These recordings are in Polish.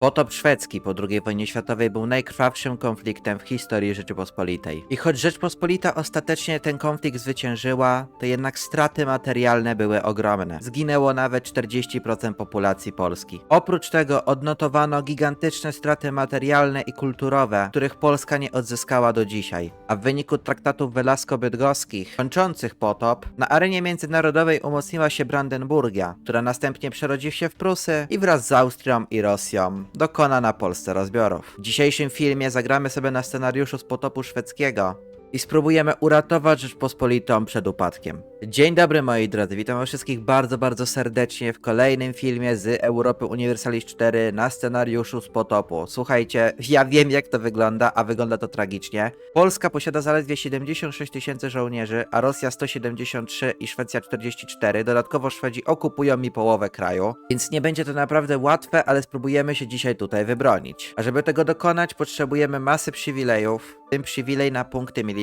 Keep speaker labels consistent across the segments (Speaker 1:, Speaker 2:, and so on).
Speaker 1: Potop szwedzki po II wojnie światowej był najkrwawszym konfliktem w historii Rzeczypospolitej. I choć Rzeczpospolita ostatecznie ten konflikt zwyciężyła, to jednak straty materialne były ogromne. Zginęło nawet 40% populacji Polski. Oprócz tego odnotowano gigantyczne straty materialne i kulturowe, których Polska nie odzyskała do dzisiaj. A w wyniku traktatów Velasco-Bydgoskich, kończących potop, na arenie międzynarodowej umocniła się Brandenburgia, która następnie przerodzi się w Prusy i wraz z Austrią i Rosją dokona na Polsce rozbiorów. W dzisiejszym filmie zagramy sobie na scenariuszu z potopu szwedzkiego i spróbujemy uratować Rzeczpospolitą przed upadkiem. Dzień dobry moi drodzy, witam was wszystkich bardzo, bardzo serdecznie w kolejnym filmie z Europy Universalis 4 na scenariuszu z potopu. Słuchajcie, ja wiem jak to wygląda, a wygląda to tragicznie. Polska posiada zaledwie 76 tysięcy żołnierzy, a Rosja 173 i Szwecja 44. Dodatkowo Szwedzi okupują mi połowę kraju, więc nie będzie to naprawdę łatwe, ale spróbujemy się dzisiaj tutaj wybronić. A żeby tego dokonać, potrzebujemy masy przywilejów, w tym przywilej na punkty militarne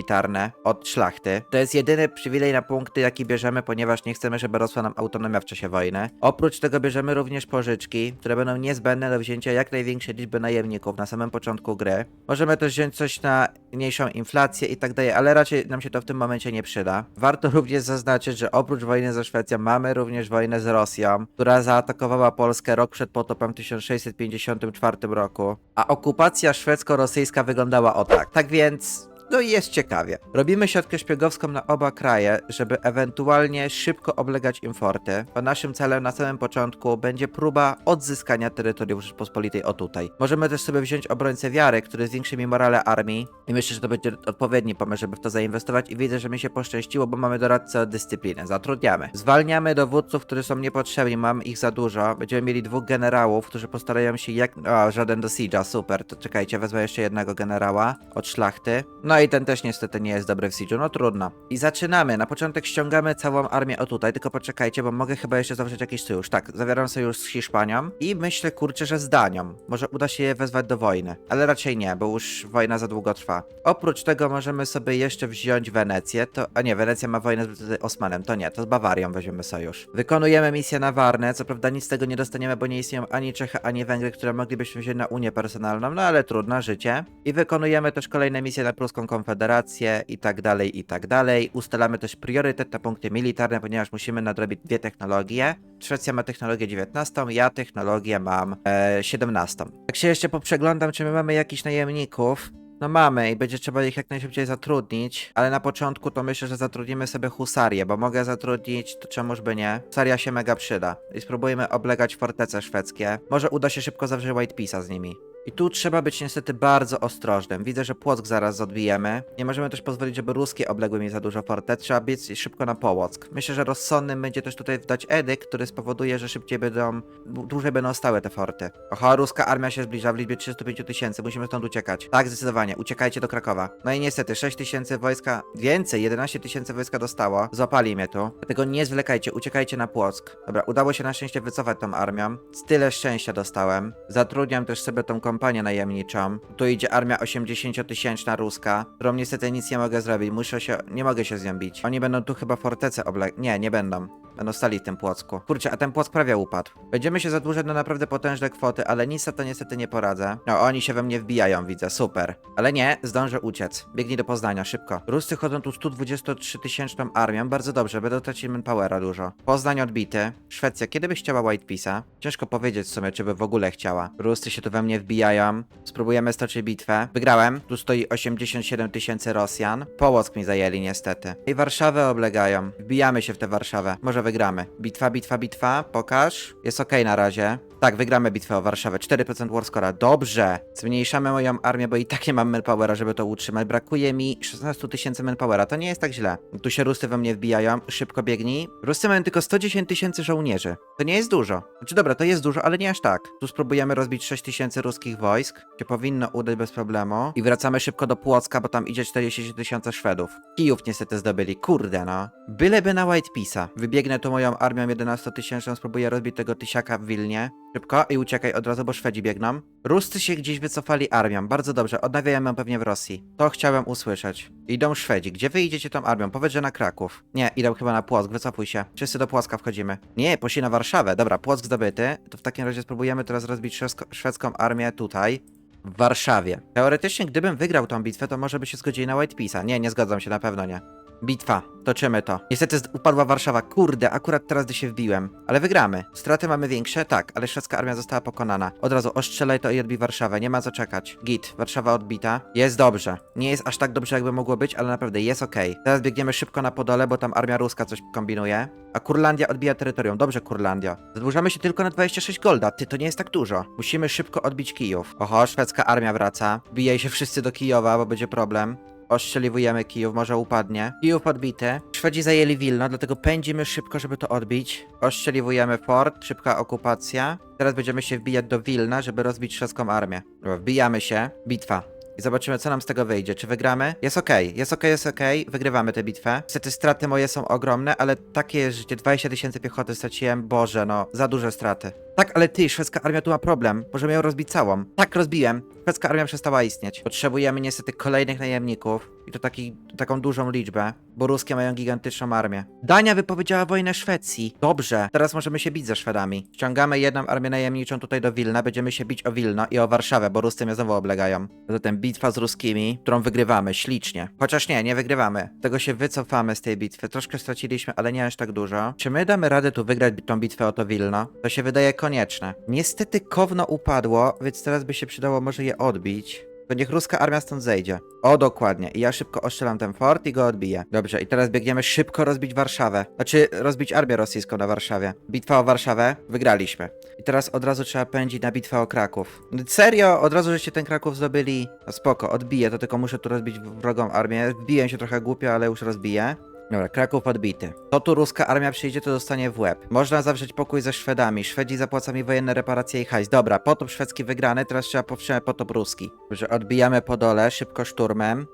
Speaker 1: od szlachty. To jest jedyny przywilej na punkty, jaki bierzemy, ponieważ nie chcemy, żeby rosła nam autonomia w czasie wojny. Oprócz tego bierzemy również pożyczki, które będą niezbędne do wzięcia jak największej liczby najemników na samym początku gry. Możemy też wziąć coś na mniejszą inflację i tak dalej, ale raczej nam się to w tym momencie nie przyda. Warto również zaznaczyć, że oprócz wojny ze Szwecją mamy również wojnę z Rosją, która zaatakowała Polskę rok przed potopem w 1654 roku, a okupacja szwedzko-rosyjska wyglądała o tak. Tak więc no i jest ciekawie. Robimy siatkę szpiegowską na oba kraje, żeby ewentualnie szybko oblegać im forty, bo naszym celem na samym początku będzie próba odzyskania terytoriów Rzeczpospolitej o tutaj. Możemy też sobie wziąć obrońcę wiary, który zwiększy mi morale armii i myślę, że to będzie odpowiedni pomysł, żeby w to zainwestować i widzę, że mi się poszczęściło, bo mamy doradcę od dyscypliny. Zatrudniamy. Zwalniamy dowódców, którzy są niepotrzebni, mam ich za dużo. Będziemy mieli dwóch generałów, którzy postarają się jak... O, żaden do Siege'a, super. To czekajcie, wezmę jeszcze jednego generała od szlachty. No i ten też niestety nie jest dobry w Siege'u, no trudno. I zaczynamy. Na początek ściągamy całą armię o tutaj, tylko poczekajcie, bo mogę chyba jeszcze zawrzeć jakiś sojusz. Tak, zawieram sojusz z Hiszpanią i myślę, kurczę, że z Danią. Może uda się je wezwać do wojny, ale raczej nie, bo już wojna za długo trwa. Oprócz tego możemy sobie jeszcze wziąć Wenecję, to... A nie, Wenecja ma wojnę z Osmanem, to nie, to z Bawarią weźmiemy sojusz. Wykonujemy misję na Warnę, co prawda nic z tego nie dostaniemy, bo nie istnieją ani Czechy, ani Węgry, które moglibyśmy wziąć na Unię personalną, no ale trudno, życie. I wykonujemy też kolejne misje na Pruską Konfederację i tak dalej, i tak dalej. Ustalamy też priorytet na punkty militarne, ponieważ musimy nadrobić dwie technologie. Szwecja ma technologię 19, ja technologię mam e, 17. Tak się jeszcze poprzeglądam, czy my mamy jakichś najemników. No mamy i będzie trzeba ich jak najszybciej zatrudnić, ale na początku to myślę, że zatrudnimy sobie husarię, bo mogę zatrudnić, to czemuż by nie. Husaria się mega przyda. I spróbujemy oblegać fortece szwedzkie. Może uda się szybko zawrzeć White Peace'a z nimi. I tu trzeba być niestety bardzo ostrożnym. Widzę, że Płock zaraz odbijemy. Nie możemy też pozwolić, żeby ruskie obległy mi za dużo fortec. Trzeba biec szybko na Połock. Myślę, że rozsądnym będzie też tutaj wdać edyk, który spowoduje, że szybciej będą, dłużej będą stały te forty. Oho, ruska armia się zbliża w liczbie 35 tysięcy. Musimy stąd uciekać. Tak, zdecydowanie. Uciekajcie do Krakowa. No i niestety 6 tysięcy wojska, więcej, 11 tysięcy wojska dostało. Złapali mnie tu. Dlatego nie zwlekajcie, uciekajcie na Płock. Dobra, udało się na szczęście wycofać tą armią. Tyle szczęścia dostałem. Zatrudniam też sobie tą kompanię najemniczą. Tu idzie armia 80-tysięczna ruska, którą niestety nic nie mogę zrobić. Muszę się, nie mogę się z. Oni będą tu chyba fortece oble... Nie, nie będą. Będą stali w tym Płocku. Kurczę, a ten Płock prawie upadł. Będziemy się zadłużać na naprawdę potężne kwoty, ale nic za to niestety nie poradzę. No, oni się we mnie wbijają, widzę, super. Ale nie, zdążę uciec. Biegnij do Poznania, szybko. Ruscy chodzą tu 123-tysięczną armią, bardzo dobrze, będą tracić manpowera dużo. Poznań odbity. Szwecja, kiedy byś chciała White Peace'a? Ciężko powiedzieć w sumie, czy by w ogóle chciała. Ruscy się tu we mnie wbijają. Spróbujemy stoczyć bitwę. Wygrałem. Tu stoi 87 tysięcy Rosjan. Połock mi zajęli niestety. I Warszawę oblegają. Wbijamy się w tę Warszawę. Może wygramy. Bitwa, bitwa, bitwa. Pokaż. Jest okej na razie. Tak, wygramy bitwę o Warszawę. 4% warscora. Dobrze. Zmniejszamy moją armię, bo i tak nie mam manpowera, żeby to utrzymać. Brakuje mi 16 tysięcy manpowera. To nie jest tak źle. Tu się Rusy we mnie wbijają. Szybko biegnij. Rusy mają tylko 110 tysięcy żołnierzy. To nie jest dużo. Znaczy dobra, to jest dużo, ale nie aż tak. Tu spróbujemy rozbić 6 tysięcy ruskich wojsk. Się powinno udać bez problemu. I wracamy szybko do Płocka, bo tam idzie 40 tysięcy Szwedów. Kijów niestety zdobyli. Kurde no. Byleby na White Peace'a. Wybiegnę tu moją armią 11 tysięczną, spróbuję rozbić tego tysiaka w Wilnie. Szybko i uciekaj od razu, bo Szwedzi biegną. Ruscy się gdzieś wycofali armią. Bardzo dobrze, odnawiają ją pewnie w Rosji. To chciałem usłyszeć. Idą Szwedzi. Gdzie wy idziecie tą armią? Powiedz, że na Kraków. Nie, idą chyba na Płock, wycofuj się. Wszyscy do Płocka wchodzimy. Nie, poszli na Warszawę. Dobra, Płock zdobyty. To w takim razie spróbujemy teraz rozbić szwedzką armię tutaj. W Warszawie. Teoretycznie, gdybym wygrał tą bitwę, to może by się zgodzili na White Peace'a. Nie, nie zgadzam się, na pewno nie. Bitwa. Toczymy to. Niestety z- upadła Warszawa. Kurde, akurat teraz, gdy się wbiłem. Ale wygramy. Straty mamy większe? Tak, ale szwedzka armia została pokonana. Od razu ostrzelaj to i odbij Warszawę. Nie ma co czekać. Git. Warszawa odbita. Jest dobrze. Nie jest aż tak dobrze, jakby mogło być, ale naprawdę jest okej. Teraz biegniemy szybko na Podole, bo tam armia ruska coś kombinuje. A Kurlandia odbija terytorium. Dobrze, Kurlandia. Zadłużamy się tylko na 26 golda. Ty, to nie jest tak dużo. Musimy szybko odbić Kijów. Oho, szwedzka armia wraca. Wbijaj się wszyscy do Kijowa, bo będzie problem. Ostrzeliwujemy Kijów, może upadnie. Kijów podbity. Szwedzi zajęli Wilno, dlatego pędzimy szybko, żeby to odbić. Ostrzeliwujemy fort, szybka okupacja. Teraz będziemy się wbijać do Wilna, żeby rozbić szwedzką armię. Dobra, Wbijamy się. Bitwa. I zobaczymy, co nam z tego wyjdzie. Czy wygramy? Jest okej, jest okej, jest okej. Wygrywamy tę bitwę. Niestety straty moje są ogromne, ale takie jest życie. 20 tysięcy piechoty straciłem. Boże, no, za duże straty. Tak, ale ty, szwedzka armia tu ma problem. Możemy ją rozbić całą. Tak, rozbiłem. Szwedzka armia przestała istnieć. Potrzebujemy niestety kolejnych najemników. I to taki, taką dużą liczbę, bo ruskie mają gigantyczną armię. Dania wypowiedziała wojnę Szwecji. Dobrze, teraz możemy się bić ze Szwedami. Ściągamy jedną armię najemniczą tutaj do Wilna, będziemy się bić o Wilno i o Warszawę, bo Ruscy mnie znowu oblegają. Zatem bitwa z ruskimi, którą wygrywamy, ślicznie. Chociaż nie, nie wygrywamy. Tego się wycofamy z tej bitwy. Troszkę straciliśmy, ale nie aż tak dużo. Czy my damy radę tu wygrać tą bitwę o to Wilno? To się wydaje konieczne. Niestety Kowno upadło, więc teraz by się przydało może je odbić. To niech ruska armia stąd zejdzie. O, dokładnie. I ja szybko ostrzelam ten fort i go odbiję. Dobrze, i teraz biegniemy szybko rozbić Warszawę. Znaczy, rozbić armię rosyjską na Warszawie. Bitwa o Warszawę. Wygraliśmy. I teraz od razu trzeba pędzić na bitwę o Kraków. Serio? Od razu, żeście ten Kraków zdobyli? No spoko, odbiję, to tylko muszę tu rozbić wrogą armię. Wbiję się trochę głupio, ale już rozbiję. Dobra, Kraków podbity. To tu ruska armia przyjdzie, to dostanie w łeb. Można zawrzeć pokój ze Szwedami. Szwedzi zapłacą mi wojenne reparacje i hajs. Dobra, potop szwedzki wygrany, teraz trzeba powstrzymać potop ruski. Że odbijamy po dole, szybko szturmem.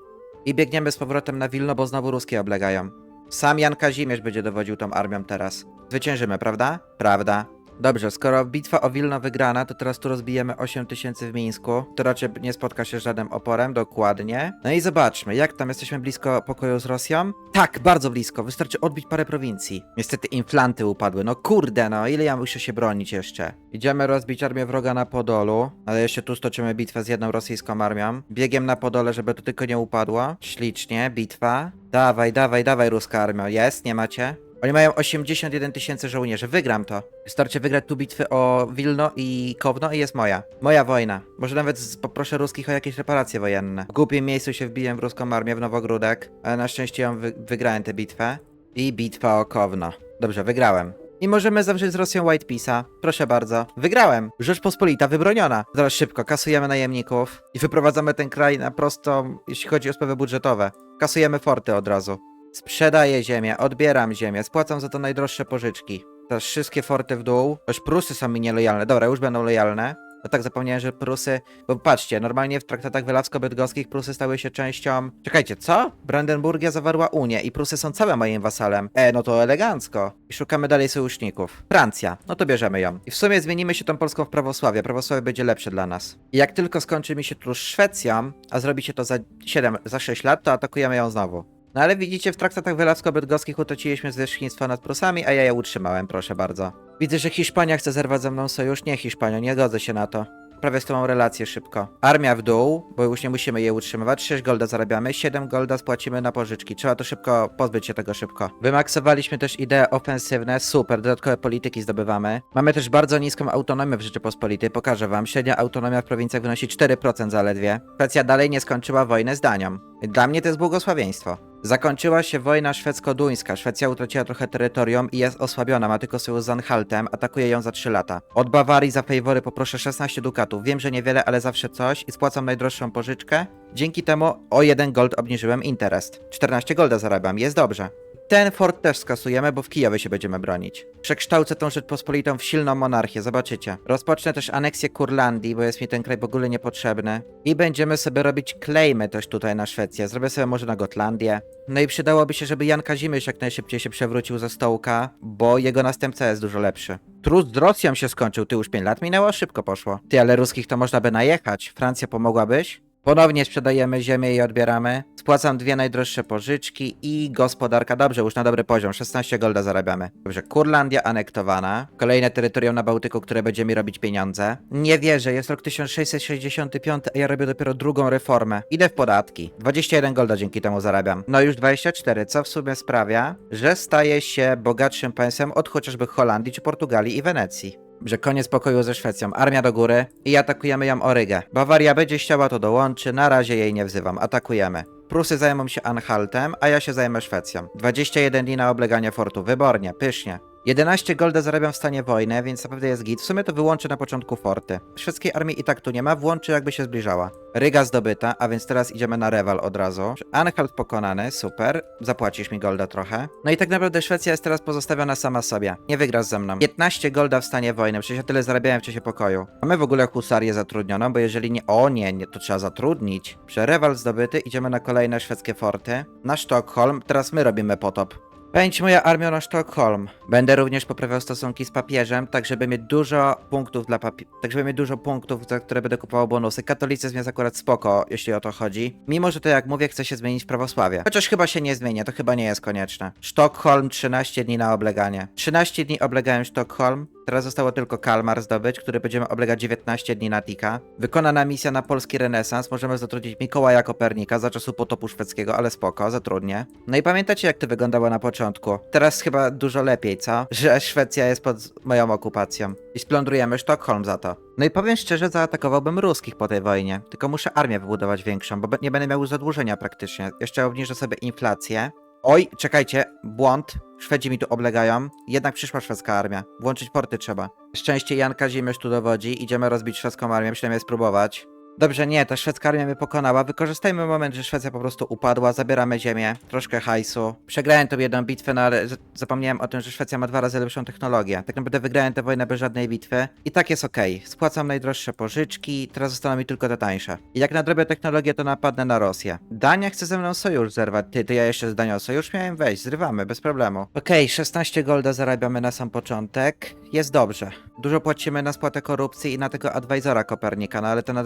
Speaker 1: I biegniemy z powrotem na Wilno, bo znowu ruskie oblegają. Sam Jan Kazimierz będzie dowodził tą armią teraz. Zwyciężymy, prawda? Prawda. Dobrze, skoro bitwa o Wilno wygrana, to teraz tu rozbijemy 8 tysięcy w Mińsku. To raczej nie spotka się z żadnym oporem, dokładnie. No i zobaczmy, jak tam jesteśmy blisko pokoju z Rosją? Tak, bardzo blisko, wystarczy odbić parę prowincji. Niestety inflanty upadły, no kurde no, ile ja muszę się bronić jeszcze? Idziemy rozbić armię wroga na Podolu, ale jeszcze tu stoczymy bitwę z jedną rosyjską armią. Biegiem na Podole, żeby to tylko nie upadło. Ślicznie, bitwa. Dawaj, dawaj, dawaj ruska armia, jest, nie macie? Oni mają 81 tysięcy żołnierzy. Wygram to. Wystarczy wygrać tu bitwy o Wilno i Kowno i jest moja. Moja wojna. Może nawet poproszę ruskich o jakieś reparacje wojenne. W głupim miejscu się wbiłem w ruską armię w Nowogródek, ale na szczęście ją wy wygrałem tę bitwę. I bitwa o Kowno. Dobrze, wygrałem. I możemy zawrzeć z Rosją White Peace'a. Proszę bardzo. Wygrałem. Rzeczpospolita wybroniona. Zaraz szybko kasujemy najemników i wyprowadzamy ten kraj na prostą, jeśli chodzi o sprawy budżetowe. Kasujemy forty od razu. Sprzedaję ziemię, odbieram ziemię, spłacam za to najdroższe pożyczki. Teraz wszystkie forty w dół. Choć Prusy są mi nielojalne. Dobra, już będą lojalne. No tak, zapomniałem, że Prusy... Bo patrzcie, normalnie w traktatach wylawsko-bydgoskich Prusy stały się częścią... Czekajcie, co? Brandenburgia zawarła Unię i Prusy są całe moim wasalem. E, no to elegancko. I szukamy dalej sojuszników. Francja. No to bierzemy ją. I w sumie zmienimy się tą Polską w prawosławie. Prawosławie będzie lepsze dla nas. I jak tylko skończy mi się tu Szwecją, a zrobi się to za 7, za 6 lat, to atakujemy ją znowu. No ale widzicie, w traktatach wylawsko-bydgoskich utraciliśmy zwierzchnictwo nad Prusami, a ja je utrzymałem, proszę bardzo. Widzę, że Hiszpania chce zerwać ze mną sojusz. Nie, Hiszpania, nie godzę się na to. Prawie z tą relację szybko. Armia w dół, bo już nie musimy jej utrzymywać. 6 golda zarabiamy, 7 golda spłacimy na pożyczki. Trzeba to szybko, pozbyć się tego szybko. Wymaksowaliśmy też idee ofensywne, super, dodatkowe polityki zdobywamy. Mamy też bardzo niską autonomię w Rzeczypospolitej, pokażę wam. Średnia autonomia w prowincjach wynosi 4% zaledwie. Szwecja dalej nie skończyła wojny z Danią. Dla mnie to jest błogosławieństwo. Zakończyła się wojna szwedzko-duńska. Szwecja utraciła trochę terytorium i jest osłabiona. Ma tylko sojusz z Anhaltem. Atakuje ją za 3 lata. Od Bawarii za fejwory poproszę 16 dukatów. Wiem, że niewiele, ale zawsze coś i spłacam najdroższą pożyczkę. Dzięki temu o 1 gold obniżyłem interest. 14 golda zarabiam. Jest dobrze. Ten fort też skasujemy, bo w Kijowie się będziemy bronić. Przekształcę tą Rzeczpospolitą w silną monarchię, zobaczycie. Rozpocznę też aneksję Kurlandii, bo jest mi ten kraj w ogóle niepotrzebny. I będziemy sobie robić klejmy też tutaj na Szwecję. Zrobię sobie może na Gotlandię. No i przydałoby się, żeby Jan Kazimierz jak najszybciej się przewrócił ze stołka, bo jego następca jest dużo lepszy. Trud z Rosją się skończył, ty już 5 lat minęło, szybko poszło. Ty, ale ruskich to można by najechać. Francja pomogłabyś? Ponownie sprzedajemy ziemię i odbieramy. Spłacam dwie najdroższe pożyczki i gospodarka. Dobrze, już na dobry poziom. 16 golda zarabiamy. Dobrze, Kurlandia anektowana. Kolejne terytorium na Bałtyku, które będzie mi robić pieniądze. Nie wierzę, jest rok 1665, a ja robię dopiero drugą reformę. Idę w podatki. 21 golda dzięki temu zarabiam. No już 24, co w sumie sprawia, że staję się bogatszym państwem od chociażby Holandii, czy Portugalii i Wenecji że koniec pokoju ze Szwecją, armia do góry i atakujemy ją o Rygę. Bawaria będzie chciała, to dołączy, na razie jej nie wzywam, atakujemy. Prusy zajmą się Anhaltem, a ja się zajmę Szwecją. 21 dni na obleganie fortu, wybornie, pysznie. 11 golda zarabiam w stanie wojny, więc naprawdę jest git. W sumie to wyłączę na początku forty. Szwedzkiej armii i tak tu nie ma, włączy jakby się zbliżała. Ryga zdobyta, a więc teraz idziemy na rewal od razu. Anhalt pokonany, super. Zapłacisz mi golda trochę. No i tak naprawdę Szwecja jest teraz pozostawiona sama sobie. Nie wygrasz ze mną. 15 golda w stanie wojny, przecież ja tyle zarabiałem w czasie pokoju. Mamy w ogóle husarię zatrudnioną, bo jeżeli nie... O nie, nie to trzeba zatrudnić. Prze rewal zdobyty, idziemy na kolejne szwedzkie forty. Na Sztokholm, teraz my robimy potop. Pędź moja armia na Sztokholm. Będę również poprawiał stosunki z papieżem, tak żeby mieć dużo punktów dla papi- tak żeby mieć dużo punktów, za które będę kupował bonusy. Katolicyzm jest akurat spoko, jeśli o to chodzi. Mimo, że to jak mówię, chce się zmienić w prawosławie. Chociaż chyba się nie zmienia, to chyba nie jest konieczne. Sztokholm 13 dni na obleganie. 13 dni oblegałem Sztokholm. Teraz zostało tylko Kalmar zdobyć, który będziemy oblegać 19 dni na Tika. Wykonana misja na polski renesans. Możemy zatrudnić Mikołaja Kopernika za czasu potopu szwedzkiego, ale spoko, zatrudnię. No i pamiętacie jak to wyglądało na początku? Teraz chyba dużo lepiej, co? Że Szwecja jest pod moją okupacją. I splądrujemy Sztokholm za to. No i powiem szczerze, zaatakowałbym ruskich po tej wojnie. Tylko muszę armię wybudować większą, bo nie będę miał zadłużenia praktycznie. Jeszcze obniżę sobie inflację. Oj, czekajcie, błąd. Szwedzi mi tu oblegają. Jednak przyszła szwedzka armia. Włączyć porty trzeba. Szczęście Jan Kazimierz tu dowodzi. Idziemy rozbić szwedzką armię, przynajmniej spróbować. Dobrze, nie, ta szwedzka armia mnie pokonała. Wykorzystajmy moment, że Szwecja po prostu upadła, zabieramy ziemię, troszkę hajsu. Przegrałem tą jedną bitwę, no ale zapomniałem o tym, że Szwecja ma dwa razy lepszą technologię. Tak naprawdę wygrałem tę wojnę bez żadnej bitwy. I tak jest okej. Spłacam najdroższe pożyczki, teraz zostaną mi tylko te tańsze. I jak nadrobię technologię, to napadnę na Rosję. Dania chce ze mną sojusz zerwać. Ty, to ja jeszcze z Danią sojusz miałem wejść, zrywamy, bez problemu. Okej, 16 golda zarabiamy na sam początek. Jest dobrze. Dużo płacimy na spłatę korupcji i na tego advisora Kopernika, no ale ten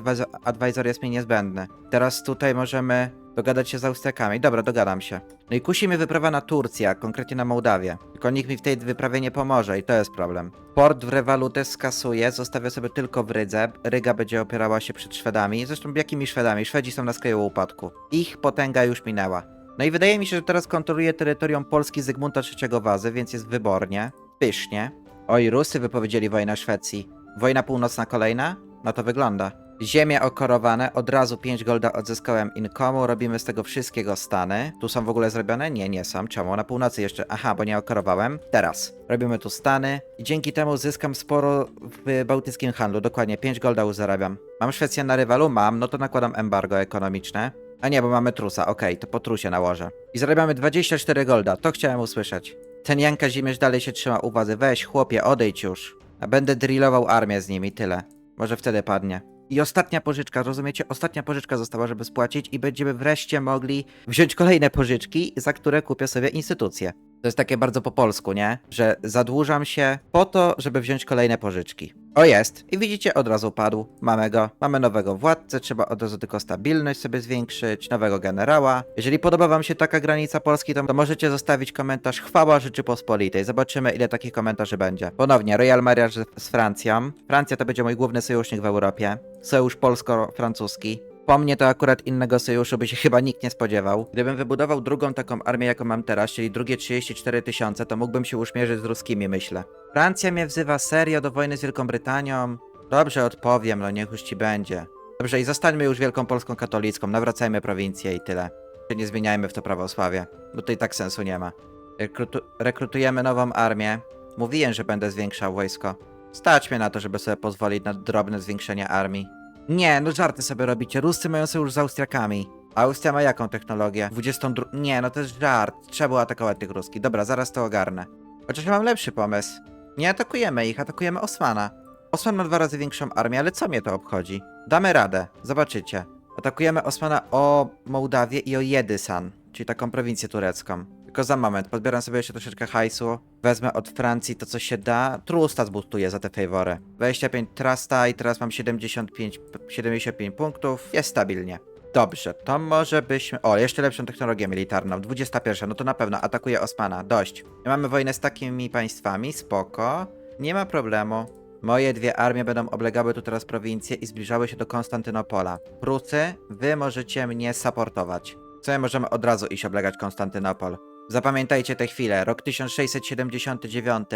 Speaker 1: advisor, jest mi niezbędny. Teraz tutaj możemy dogadać się z Austriakami. Dobra, dogadam się. No i kusi mnie wyprawa na Turcję, a konkretnie na Mołdawię. Tylko nikt mi w tej wyprawie nie pomoże i to jest problem. Port w rewalutę skasuję, zostawię sobie tylko w Rydze. Ryga będzie opierała się przed Szwedami. Zresztą jakimi Szwedami? Szwedzi są na skraju upadku. Ich potęga już minęła. No i wydaje mi się, że teraz kontroluje terytorium Polski Zygmunta III Wazy, więc jest wybornie, pysznie. Oj, Rusy wypowiedzieli wojnę Szwecji. Wojna północna kolejna? No to wygląda. Ziemie okorowane, od razu 5 golda odzyskałem inkomu, robimy z tego wszystkiego stany. Tu są w ogóle zrobione? Nie, nie są. Czemu? Na północy jeszcze. Aha, bo nie okorowałem. Teraz. Robimy tu stany i dzięki temu zyskam sporo w bałtyckim handlu. Dokładnie, 5 golda już zarabiam. Mam Szwecję na rywalu? Mam, no to nakładam embargo ekonomiczne. A nie, bo mamy trusa, okej, to po trusie nałożę. I zarabiamy 24 golda, to chciałem usłyszeć. Ten Jan Kazimierz dalej się trzyma uwadze. Weź, chłopie, odejdź już. A będę drillował armię z nimi, tyle. Może wtedy padnie. I ostatnia pożyczka, rozumiecie? Ostatnia pożyczka została, żeby spłacić i będziemy wreszcie mogli wziąć kolejne pożyczki, za które kupię sobie instytucje. To jest takie bardzo po polsku, nie? Że zadłużam się po to, żeby wziąć kolejne pożyczki. O jest. I widzicie, od razu padł. Mamy go. Mamy nowego władcę, trzeba od razu tylko stabilność sobie zwiększyć, nowego generała. Jeżeli podoba wam się taka granica Polski, to, to możecie zostawić komentarz chwała Rzeczypospolitej. Zobaczymy, ile takich komentarzy będzie. Ponownie, Royal Marriage z- Francją. Francja to będzie mój główny sojusznik w Europie. Sojusz polsko-francuski. Po mnie to akurat innego sojuszu by się chyba nikt nie spodziewał. Gdybym wybudował drugą taką armię, jaką mam teraz, czyli drugie 34 tysiące, to mógłbym się uśmierzyć z ruskimi, myślę. Francja mnie wzywa serio do wojny z Wielką Brytanią. Dobrze, odpowiem, no niech już ci będzie. Dobrze, i zostańmy już Wielką Polską Katolicką, nawracajmy prowincję i tyle. Się Nie zmieniajmy w to prawosławie, bo to i tak sensu nie ma. Rekrutu rekrutujemy nową armię. Mówiłem, że będę zwiększał wojsko. Stać mnie na to, żeby sobie pozwolić na drobne zwiększenie armii. Nie, no żarty sobie robicie. Ruscy mają sojusz z Austriakami. Austria ma jaką technologię? 22. Nie, no to jest żart. Trzeba było atakować tych ruskich. Dobra, zaraz to ogarnę. Chociaż ja mam lepszy pomysł. Nie atakujemy ich, atakujemy Osmana. Osman ma dwa razy większą armię, ale co mnie to obchodzi? Damy radę, zobaczycie. Atakujemy Osmana o Mołdawię i o Jedysan, czyli taką prowincję turecką. Tylko za moment, podbieram sobie jeszcze troszeczkę hajsu, wezmę od Francji to, co się da. Trusta zbustuję za te fawory. 25 trusta i teraz mam 75, 75 punktów. Jest stabilnie. Dobrze, to może byśmy... O, jeszcze lepszą technologię militarną. 21, no to na pewno atakuje Osmana. Dość. Mamy wojnę z takimi państwami, spoko. Nie ma problemu. Moje dwie armie będą oblegały tu teraz prowincję i zbliżały się do Konstantynopola. Prusy, wy możecie mnie supportować. Co my możemy od razu iść oblegać Konstantynopol. Zapamiętajcie tę chwilę. Rok 1679,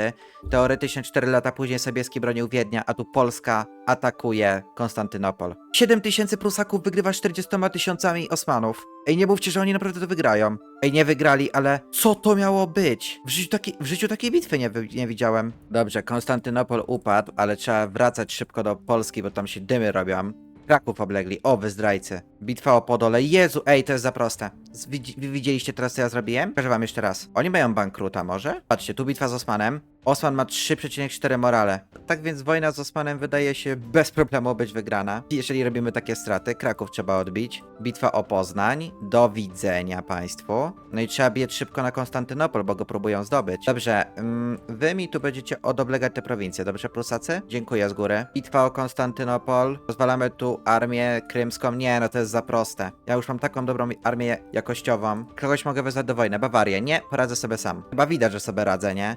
Speaker 1: teoretycznie 4 lata później Sobieski bronił Wiednia, a tu Polska atakuje Konstantynopol. 7 tysięcy Prusaków wygrywa 40 tysiącami Osmanów. Ej, nie mówcie, że oni naprawdę to wygrają. Ej, nie wygrali, ale co to miało być? W życiu, taki, w życiu takiej bitwy nie, nie widziałem. Dobrze, Konstantynopol upadł, ale trzeba wracać szybko do Polski, bo tam się dymy robią. Kraków oblegli. O, wy zdrajcy. Bitwa o Podole. Jezu, ej, to jest za proste. Widzi- widzieliście teraz, co ja zrobiłem? Pokażę wam jeszcze raz. Oni mają bankruta może? Patrzcie, tu bitwa z Osmanem. Osman ma 3,4 morale. Tak więc wojna z Osmanem wydaje się bez problemu być wygrana. Jeżeli robimy takie straty, Kraków trzeba odbić. Bitwa o Poznań. Do widzenia państwu. No i trzeba biec szybko na Konstantynopol, bo go próbują zdobyć. Dobrze, mm, wy mi tu będziecie odoblegać te prowincje, dobrze Prusacy? Dziękuję z góry. Bitwa o Konstantynopol. Rozwalamy tu armię krymską. Nie, no to jest za proste. Ja już mam taką dobrą armię jakościową. Kogoś mogę wezwać do wojny. Bawarię. Nie, poradzę sobie sam. Chyba widać, że sobie radzę, nie?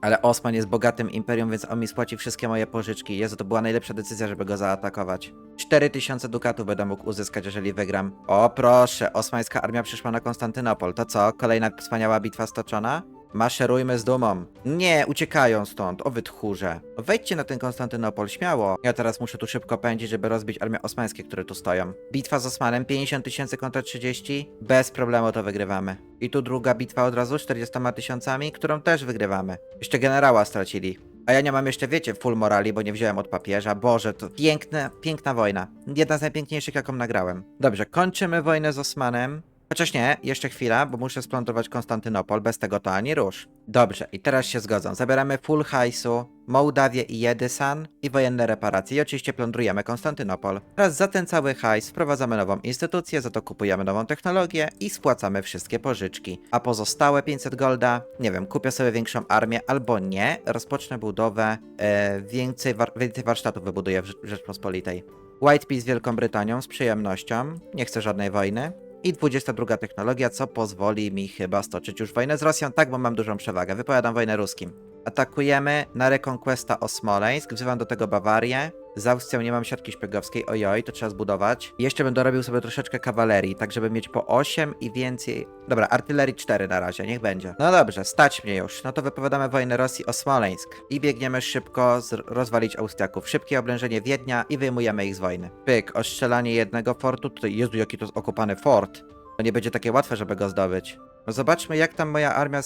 Speaker 1: Ale Osman jest bogatym imperium, więc on mi spłaci wszystkie moje pożyczki. Jezu, to była najlepsza decyzja, żeby go zaatakować. 4000 dukatów będę mógł uzyskać, jeżeli wygram. O proszę, osmańska armia przyszła na Konstantynopol. To co? Kolejna wspaniała bitwa stoczona? Maszerujmy z dumą. Nie, uciekają stąd, o wy tchórze. Wejdźcie na ten Konstantynopol, śmiało. Ja teraz muszę tu szybko pędzić, żeby rozbić armię osmańskie, które tu stoją. Bitwa z Osmanem, 50 tysięcy kontra 30. Bez problemu to wygrywamy. I tu druga bitwa od razu, 40 tysiącami, którą też wygrywamy. Jeszcze generała stracili. A ja nie mam jeszcze, wiecie, full morali, bo nie wziąłem od papieża. Boże, to piękna, piękna wojna. Jedna z najpiękniejszych, jaką nagrałem. Dobrze, kończymy wojnę z Osmanem. Chociaż nie, jeszcze chwila, bo muszę splądrować Konstantynopol, bez tego to ani rusz. Dobrze, i teraz się zgodzą. Zabieramy full hajsu, Mołdawię i Jedysan i wojenne reparacje. I oczywiście plądrujemy Konstantynopol. Teraz za ten cały hajs wprowadzamy nową instytucję, za to kupujemy nową technologię i spłacamy wszystkie pożyczki. A pozostałe 500 golda, nie wiem, kupię sobie większą armię albo nie, rozpocznę budowę, e, więcej, war więcej warsztatów wybuduję w Rze- Rzeczpospolitej. White Peace z Wielką Brytanią z przyjemnością, nie chcę żadnej wojny. I 22 technologia, co pozwoli mi chyba stoczyć już wojnę z Rosją, tak, bo mam dużą przewagę. Wypowiadam wojnę ruskim. Atakujemy na Reconquesta o Smoleńsk, wzywam do tego Bawarię. Z Austrią nie mam siatki szpiegowskiej, ojoj, to trzeba zbudować. Jeszcze będę robił sobie troszeczkę kawalerii, tak żeby mieć po 8 i więcej... Dobra, artylerii 4 na razie, niech będzie. No dobrze, stać mnie już. No to wypowiadamy wojnę Rosji o Smoleńsk. I biegniemy szybko rozwalić Austriaków. Szybkie oblężenie Wiednia i wyjmujemy ich z wojny. Pyk, ostrzelanie jednego fortu. Tutaj, Jezu, jaki to jest fort. To nie będzie takie łatwe, żeby go zdobyć. No zobaczmy, jak tam moja armia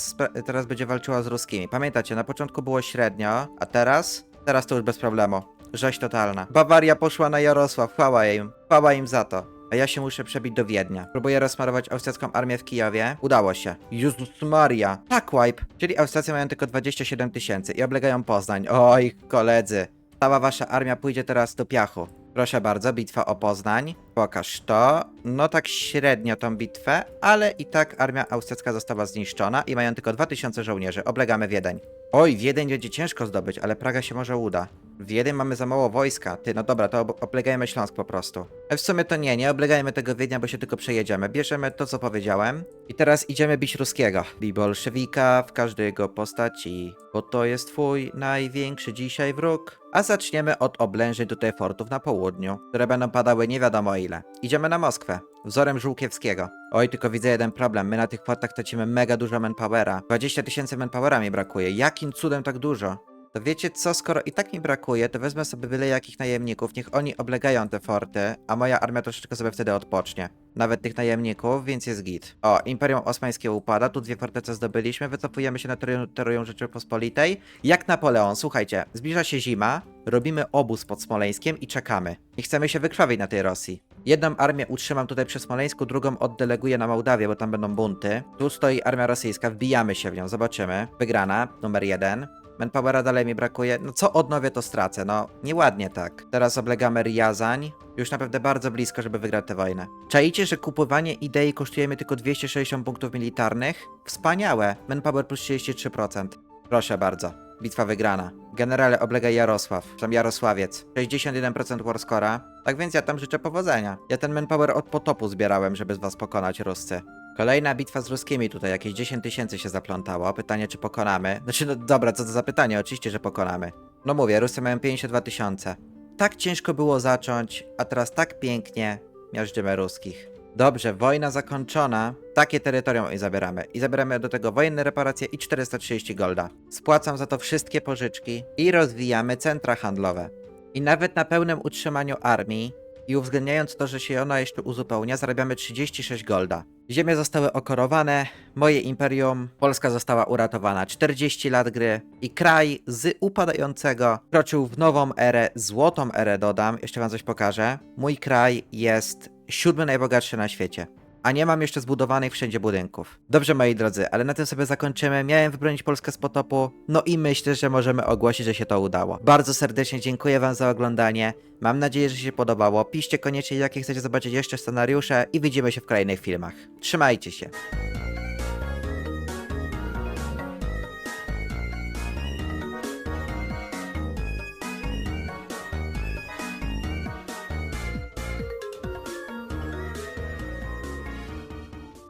Speaker 1: teraz będzie walczyła z ruskimi. Pamiętacie, na początku było średnio, a teraz? Teraz to już bez problemu. Rzeź totalna. Bawaria poszła na Jarosław, chwała im. Chwała im za to. A ja się muszę przebić do Wiednia. Próbuję rozsmarować austriacką armię w Kijowie. Udało się. Jezus Maria. Tak, wipe. Czyli Austriacy mają tylko 27 tysięcy i oblegają Poznań. Oj, koledzy. Cała wasza armia pójdzie teraz do piachu. Proszę bardzo, bitwa o Poznań. Pokaż to. No tak średnio tą bitwę, ale i tak armia austriacka została zniszczona i mają tylko 2000 żołnierzy. Oblegamy Wiedeń. Oj, Wiedeń będzie ciężko zdobyć, ale Praga się może uda. W Wiedeń mamy za mało wojska. Ty, no dobra, to ob- oblegajmy Śląsk po prostu. E, W sumie to nie, nie oblegajmy tego Wiednia, bo się tylko przejedziemy. Bierzemy to, co powiedziałem. I teraz idziemy bić ruskiego. Bij bolszewika w każdej jego postaci, bo to jest twój największy dzisiaj wróg. A zaczniemy od oblężeń tutaj fortów na południu, które będą padały nie wiadomo ile. Idziemy na Moskwę, wzorem Żółkiewskiego. Oj, tylko widzę jeden problem. My na tych fortach tracimy mega dużo manpowera. 20 tysięcy manpowera mi brakuje. Jakim cudem tak dużo? To wiecie co, skoro i tak mi brakuje, to wezmę sobie byle jakich najemników, niech oni oblegają te forty, a moja armia troszeczkę sobie wtedy odpocznie. Nawet tych najemników, więc jest git. O, Imperium Osmańskie upada, tu dwie fortece zdobyliśmy, wycofujemy się na terytorium Rzeczypospolitej. Jak Napoleon, słuchajcie, zbliża się zima, robimy obóz pod Smoleńskiem i czekamy. Nie chcemy się wykrwawić na tej Rosji. Jedną armię utrzymam tutaj przy Smoleńsku, drugą oddeleguję na Mołdawię, bo tam będą bunty. Tu stoi armia rosyjska, wbijamy się w nią, zobaczymy. Wygrana, numer jeden. Manpowera dalej mi brakuje. No co odnowię, to stracę. No, nieładnie tak. Teraz oblegamy Riazań. Już naprawdę bardzo blisko, żeby wygrać tę wojnę. Czaicie, że kupowanie idei kosztuje mnie tylko 260 punktów militarnych? Wspaniałe. Manpower plus 33%. Proszę bardzo. Bitwa wygrana. Generale oblega Jarosław, tam Jarosławiec. 61% warscora. Tak więc ja tam życzę powodzenia. Ja ten manpower od potopu zbierałem, żeby z was pokonać Ruscy. Kolejna bitwa z ruskimi tutaj, jakieś 10 tysięcy się zaplątało. Pytanie, czy pokonamy? Znaczy, no dobra, co to za pytanie? Oczywiście, że pokonamy. No mówię, Rusy mają 52 tysiące. Tak ciężko było zacząć, a teraz tak pięknie miażdżymy ruskich. Dobrze, wojna zakończona. Takie terytorium i zabieramy. I zabieramy do tego wojenne reparacje i 430 golda. Spłacam za to wszystkie pożyczki i rozwijamy centra handlowe. I nawet na pełnym utrzymaniu armii i uwzględniając to, że się ona jeszcze uzupełnia, zarabiamy 36 golda. Ziemie zostały okorowane, moje imperium, Polska została uratowana. 40 lat gry i kraj z upadającego kroczył w nową erę, złotą erę dodam, jeszcze wam coś pokażę. Mój kraj jest siódmy najbogatszy na świecie. A nie mam jeszcze zbudowanych wszędzie budynków. Dobrze, moi drodzy, ale na tym sobie zakończymy. Miałem wybronić Polskę z potopu, no i myślę, że możemy ogłosić, że się to udało. Bardzo serdecznie dziękuję Wam za oglądanie. Mam nadzieję, że się podobało. Piszcie koniecznie, jakie chcecie zobaczyć jeszcze scenariusze i widzimy się w kolejnych filmach. Trzymajcie się.